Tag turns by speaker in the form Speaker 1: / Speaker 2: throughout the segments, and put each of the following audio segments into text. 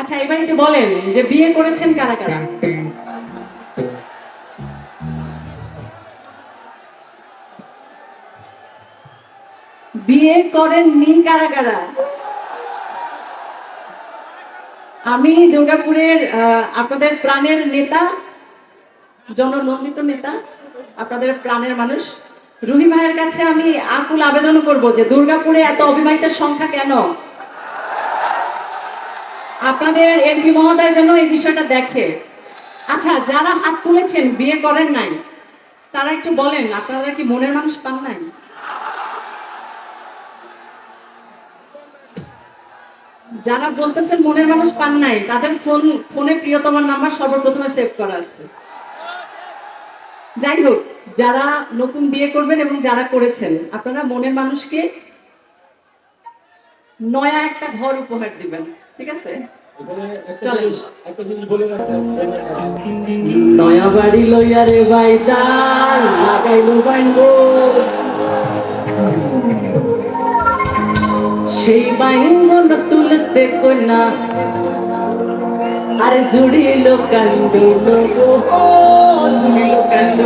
Speaker 1: আচ্ছা এবার একটু বলেন যে বিয়ে করেছেন কারা কারা? বিয়ে করেননি কারা কারা? আমি দুর্গাপুরের আপনাদের প্রাণের নেতা, জননন্দিত নেতা, আপনাদের প্রাণের মানুষ। রুহি ভাইয়ের কাছে আমি আকুল আবেদন করব যে দুর্গাপুরে এত অবিবাহিতের সংখ্যা কেন? আপনাদের এমপি মহোদয় যেন এই বিষয়টা দেখে। আচ্ছা যারা হাত তুলেছেন, বিয়ে করেন নাই, তারা একটু বলেন, আপনারা কি মনের মানুষ পান নাই? যারা বলতেছেন মনের মানুষ পান নাই, তাদের ফোন, ফোনে প্রিয়তমার নাম্বার সর্বপ্রথমে সেভ করা আছে। যাই হোক, যারা নতুন বিয়ে করবেন এবং যারা করেছেন, আপনারা মনের মানুষকে নয়া একটা ঘর উপহার দিবেন। ঠিক আছে? নয়া বাড়ি লইয়া রে বাইদার লাগাইলো বাইঙ্গো সেই বাইঙ্গন তুলতে কইনা আরে জুড়িল কান্দিল গো। জুড়িল কান্দ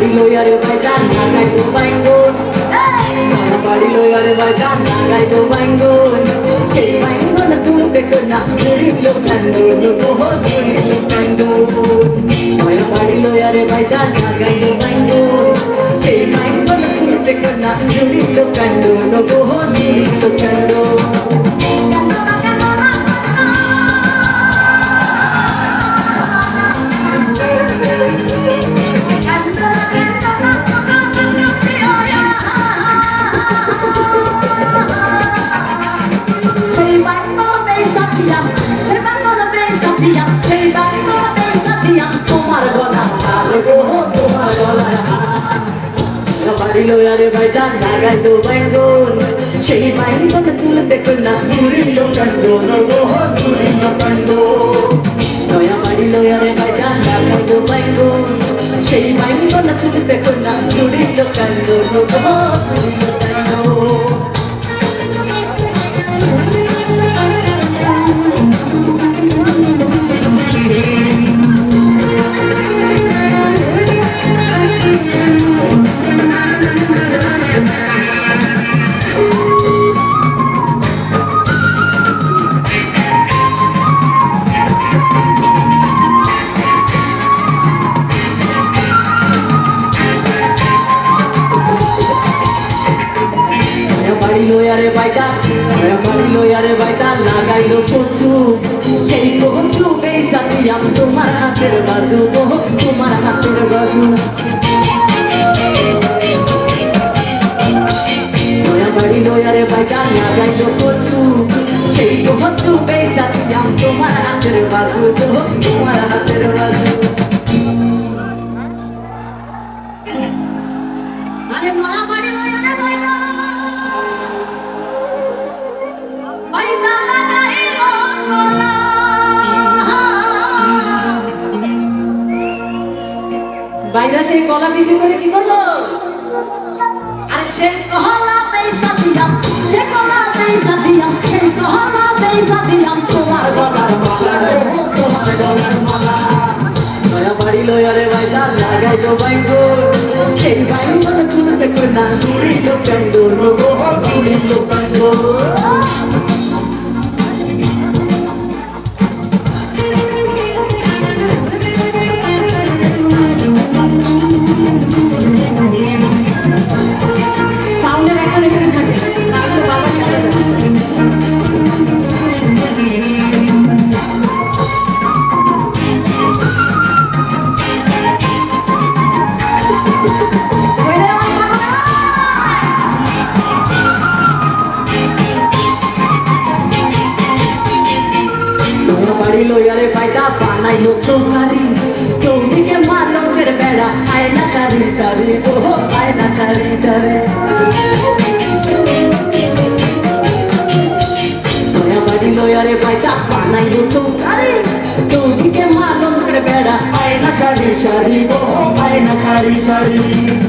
Speaker 1: বাড়ি লইয়া রে বাইদার লাগাইলো বাইঙ্গন নয়া বাড়ি লইয়া রে বাইদার লাগাইলো বাইঙ্গন সেই বাইঙ্গন তুলতে কইনা জুড়িল কান্দিল গো জুড়িল কান্দ নয়া বাড়ি লইয়া রে বাইদার লাগাইলো বাইঙ্গন সেই বাইঙ্গন তুলতে কইনা জুড়িল কান্দিল গো জুড়িল কান্দ বাড়ি লয়ারে বাইদান লাগাইলো বাইঙ্গন সেই বাইঙ্গন তুলতে কন্যা সুরিল কাণ্ড নগো সুরিল কাণ্ড নয়া বাড়ি লয়ারে বাইদান লাগাইলো বাইঙ্গন সেই বাইঙ্গন তুলতে কন্যা সুরিল কান্ড নগো সুরিল কান্ড নয়া নয়া বাড়ি লয়ারে বাইদা লাগাইলো কচু। সেই কচু বেসা দিলাম তোমার হাতের বাজু তোমার হাতের বাজু। বাড়ি লয়ারে বাইদা লাগাইলো কচু। সেই কচু বেসা দিলাম তোমার হাতের বাজু তোমার হাতের বাজু। আরে নয়া বাইদা সেই কলা বিক্রি করে কি করল? আরে সে কলা পয়সা দিলাম সে কলা পয়সা দিলাম সে কলা পয়সা দিলাম তোমার গলার না সুরিল কান্দো নগো কান্দো সাউন্ডের বাড়ি লইয়ারে পাইতা, বানাইলো চৌকারি। চৌদিকে মালঞ্চের বেড়া, আয়না সারি সারি ও আয়না সারি সারি। বাড়ি লয়ারে পাইতা, বানাইলো চৌকারি। চৌদিকে মালঞ্চের বেড়া, আয়না সারি সারি ও আয়না সারি সারি।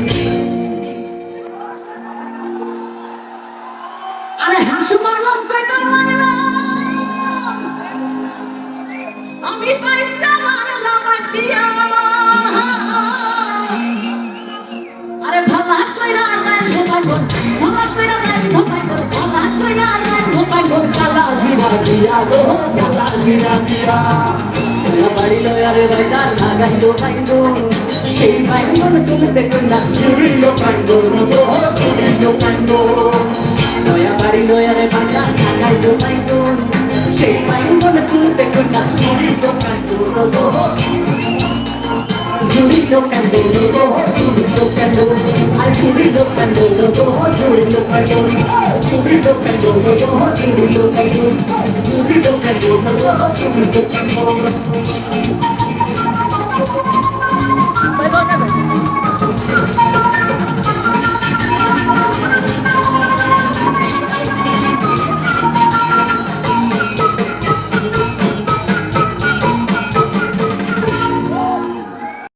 Speaker 1: দিয়া গো কালা জিরা দিয়া বাড়ি লয়ারে বাইদা লাগাই দো সেই বাইন্দন তুলতে কন্যা
Speaker 2: Subindo cando, no, subindo
Speaker 1: নয়া বাড়ি লয়ারে বাইদা লাগাই দো সেই বাইন্দন তুলতে কন্যা
Speaker 2: cando, no,
Speaker 1: Zurido candelo, zurido candelo, al zurido candelo, zurido candelo, Thank you.